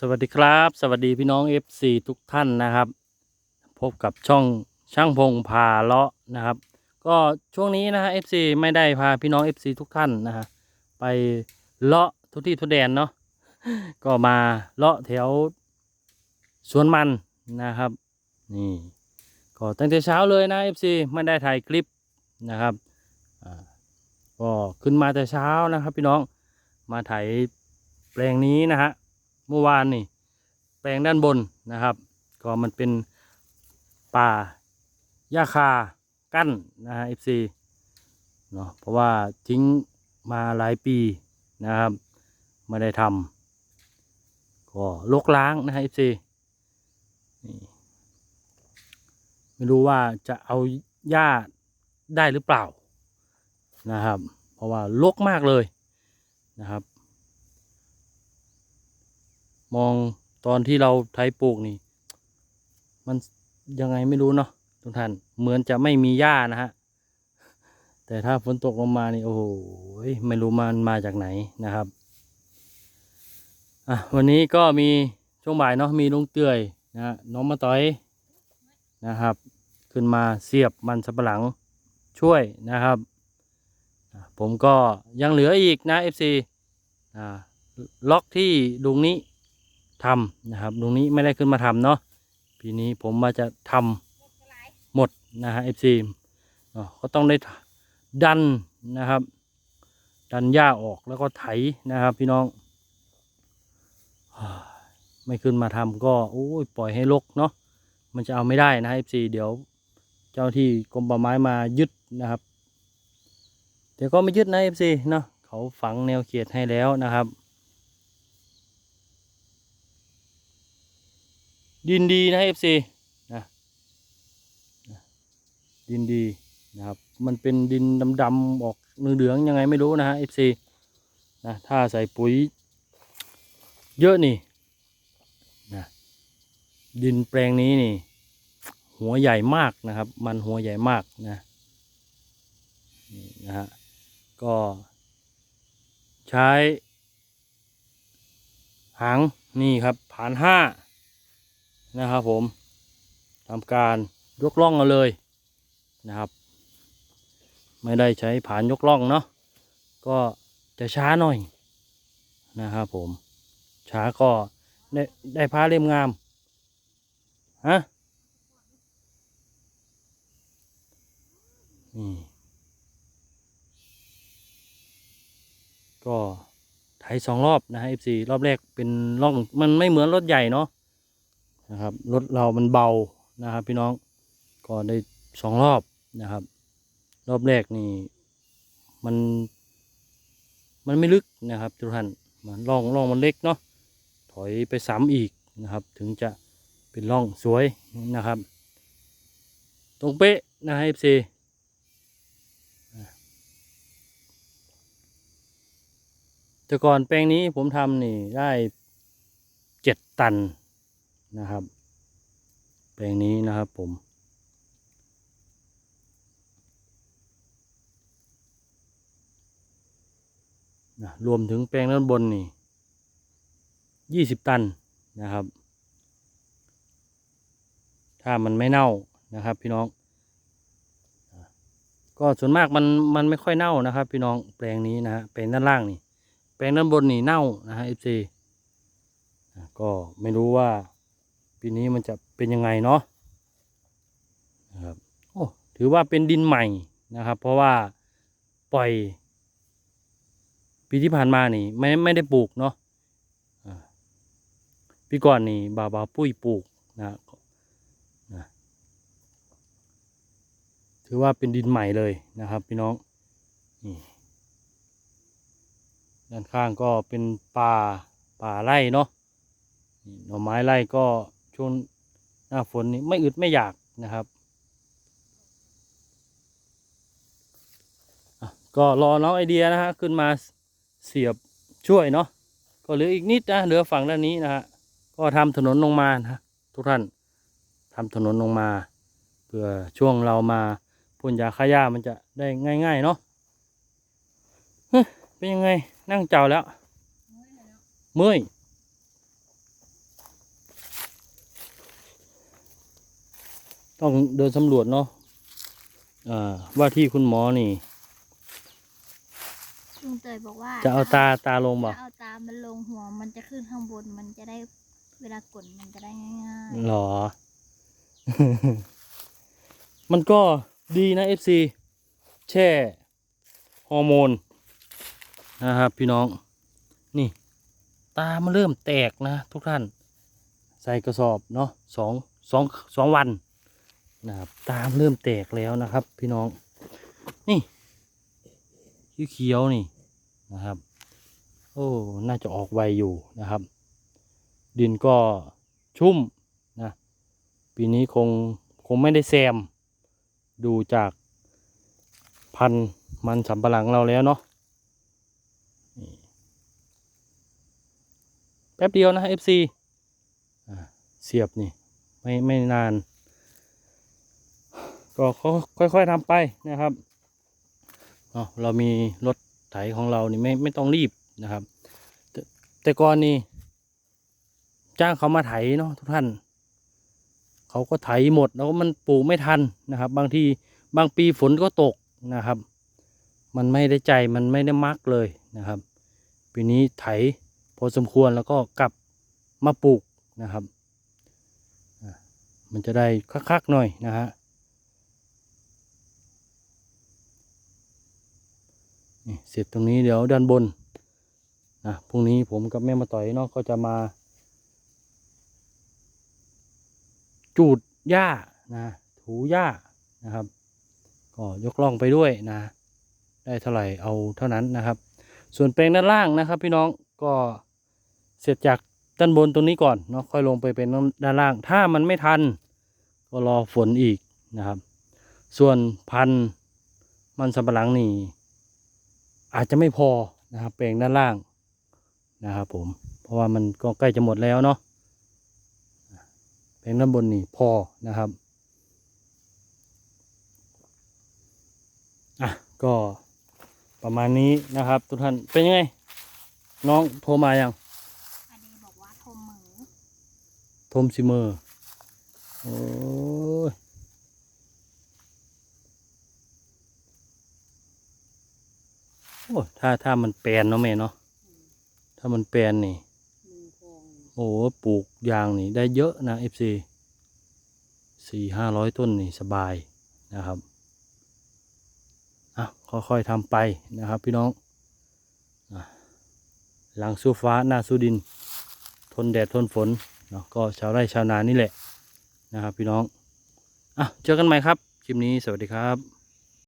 สวัสดีครับ สวัสดีพี่น้อง FC ทุกท่านนะครับ พบกับช่องช่างพงพาเลาะนะครับ ก็ช่วงนี้นะฮะ FC ไม่ได้พาพี่น้อง FC ทุกท่านนะฮะไปเลาะทุกที่ทุกแดนเนาะก็มาเลาะแถวสวนมันนะครับ นี่ก็ตั้งแต่เช้าเลยนะ FC ไม่ได้ถ่ายคลิปนะครับอ่าก็ขึ้นมาแต่เช้านะครับ พี่น้องมาถ่ายแปลงนี้นะฮะ เมื่อวานนี่ แปลงด้านบนนะครับ ก็มันเป็นป่าหญ้าคากั้นนะฮะ FC เนาะเพราะว่าทิ้งมาหลายปีนะครับไม่ได้ทำก็ลกล้างนะฮะ FC นี่ไม่รู้ว่าจะเอาหญ้าได้หรือเปล่านะครับ เพราะว่าลกมากเลยนะครับ มองตอนที่เราไถปลูกนี่ มันยังไงไม่รู้เนาะทุกท่านเหมือนจะไม่มีหญ้านะฮะแต่ถ้าฝนตกลงมานี่โอ้โหไม่รู้มันมาจากไหนนะครับอะวันนี้ก็มีช่วงบ่ายเนาะมีลุงเตือยนะ น้องมาต้อยนะครับ ขึ้นมาเสียบมันสับหลังช่วยนะครับ ผมก็ยังเหลืออีกนะ FC อ่าล็อกที่ลุงนี้ ทำนะครับ ตรงนี้ไม่ได้ขึ้นมาทำเนาะปีนี้ผมมาจะทำหมดนะฮะ FC เนาะก็ต้องได้ดันนะครับ ดันหญ้าออกแล้วก็ไถนะครับ พี่น้อง ไม่ขึ้นมาทำก็โอ้ยปล่อยให้รกเนาะมันจะเอาไม่ได้นะ FC เดี๋ยวเจ้าที่กรมป่าไม้มายึดนะครับเดี๋ยวก็ไม่ยึดนะ FC เนาะเขาฝังแนวเขตให้แล้วนะครับ ดินดีนะ FC นะนะดินดีนะครับ มันเป็นดินดำๆออกเหลืองๆยังไงไม่รู้นะฮะ FC นะถ้าใส่ปุ๋ยเยอะนี่นะดินแปลงนี้นี่ หัวใหญ่มากนะครับ มันหัวใหญ่มากนะนี่นะฮะก็ใช้หางนี่ครับผ่านห้า นะครับผมทำการยกล่องเอาเลยนะครับ ไม่ได้ใช้ผานยกล่องเนาะก็จะช้าหน่อยนะครับผม ช้าก็ได้ได้ผ้าเล่มงามฮะนี่ก็ไถสองรอบนะฮะ FC รอบแรกเป็นร่องมันไม่เหมือนรถใหญ่เนาะ นะครับรถเรามันเบานะครับ พี่น้องก็ได้สองรอบนะครับ รอบแรกนี่มัน มันไม่ลึกนะครับทุกท่านมันร่องร่องมันเล็กเนาะถอยไปซ้ำอีกนะครับ ถึงจะเป็นร่องสวยนะครับ ตรงเป๊ะนะเอฟซีแต่ก่อนแปลงนี้ผมทำนี่ได้เจ็ดตัน นะครับ แปลงนี้นะครับผม นะรวมถึงแปลงด้านบนนี่ยี่สิบตันนะครับ ถ้ามันไม่เน่านะครับพี่น้อง ก็ส่วนมากมันมันไม่ค่อยเน่านะครับ พี่น้องแปลงนี้นะฮะแปลงด้านล่างนี่ แปลงด้านบนนี่เน่านะฮะเอฟซีก็ไม่รู้ว่า ปีนี้มันจะเป็นยังไงเนาะนะครับโอ้ถือว่าเป็นดินใหม่นะครับ เพราะว่าปล่อย ปีที่ผ่านมานี่ไม่ไม่ได้ปลูกเนาะปีก่อนนี่บาบาปุ้ยปลูกนะนะถือว่าเป็นดินใหม่เลยนะครับ พี่น้องนี่ด้านข้างก็เป็นป่าป่าไร่เนาะหน่อไม้ไร่ก็ ช่วงหน้าฝนนี่ไม่อึดไม่อยากนะครับก็รอน้องไอเดียนะฮะขึ้นมาเสียบช่วยเนาะก็เหลืออีกนิดนะเหลือฝั่งด้านนี้นะฮะก็ทำถนนลงมานะทุกท่านทำถนนลงมาเพื่อช่วงเรามาพ่นยาฆ่าหญ้ามันจะได้ง่ายๆเนาะเฮ้ยเป็นยังไงนั่งเจ้าแล้วเมื่อย ต้องเดินสำรวจเนาะอ่าว่าที่คุณหมอนี่ลุงเตยบอกว่าจะเอาตาตาลงบ่จะเอาตามันลงหัวมันจะขึ้นข้างบนมันจะได้เวลากดมันจะได้ง่ายหรอ มันก็ดีนะ FC แช่ฮอร์โมนนะครับพี่น้อง นี่ ตามันเริ่มแตกนะทุกท่าน ใส่กระสอบเนาะสองสองสองวัน นะครับตามเริ่มแตกแล้วนะครับ พี่น้อง นี่เขียวๆนี่นะครับ โอ้น่าจะออกไวอยู่นะครับ ดินก็ชุ่มนะปีนี้คงคงไม่ได้แซม ดูจากพันธุ์มันสำปะหลังเราแล้วเนาะแป๊บเดียวนะ FC เสียบนี่ ไม่ไม่นาน ก็ค่อยๆทำไปนะครับเรามีรถไถของเรานี่ไม่ไม่ต้องรีบนะครับแต่แต่ก่อนนี่จ้างเขามาไถเนาะทุกท่าน เขาก็ไถหมดแล้วมันปลูกไม่ทันนะครับ บางทีบางปีฝนก็ตกนะครับ มันไม่ได้ใจมันไม่ได้มักเลยนะครับ ปีนี้ไถพอสมควรแล้วก็กลับมาปลูกนะครับ มันจะได้คักๆหน่อยนะฮะ นี่เสร็จตรงนี้เดี๋ยวด้านบนนะพรุ่งนี้ผมกับแม่มาต่อยเนาะก็จะมา จูดหญ้านะถูหญ้านะครับ ก็ยกล่องไปด้วยนะ ได้เท่าไหร่เอาเท่านั้นนะครับ ส่วนแปลงด้านล่างนะครับ พี่น้องก็เสร็จจากด้านบนตรงนี้ก่อนเนาะค่อยลงไปเป็นด้านล่าง ถ้ามันไม่ทัน ก็รอฝนอีกนะครับ ส่วนพันธุ์มันสำปะหลังนี่ อาจจะไม่พอนะครับแปลงด้านล่างนะครับผมเพราะว่ามันก็ใกล้จะหมดแล้วเนาะแผงด้านบนนี่พอนะครับอะก็ประมาณนี้นะครับ ทุกท่านเป็นยังไง น้องโทรมายังๆอันนี้บอกว่าทมหมือโทมซิเมอร์โอ้ โอ้ถ้าถ้ามันแปลนเนาะแม่เนาะถ้ามันแปลนนี่ โอ้โหปลูกยางนี่ได้เยอะนะ FC สี่ห้าร้อยต้นนี่สบายนะครับอะค่อยๆทำไปนะครับ พี่น้องอะหลังสู้ฟ้าหน้าสู้ดิน ทนแดดทนฝนเนาะก็ชาวไร่ชาวนานี่แหละนะครับ พี่น้องอะเจอกันใหม่ครับ คลิปนี้สวัสดีครับ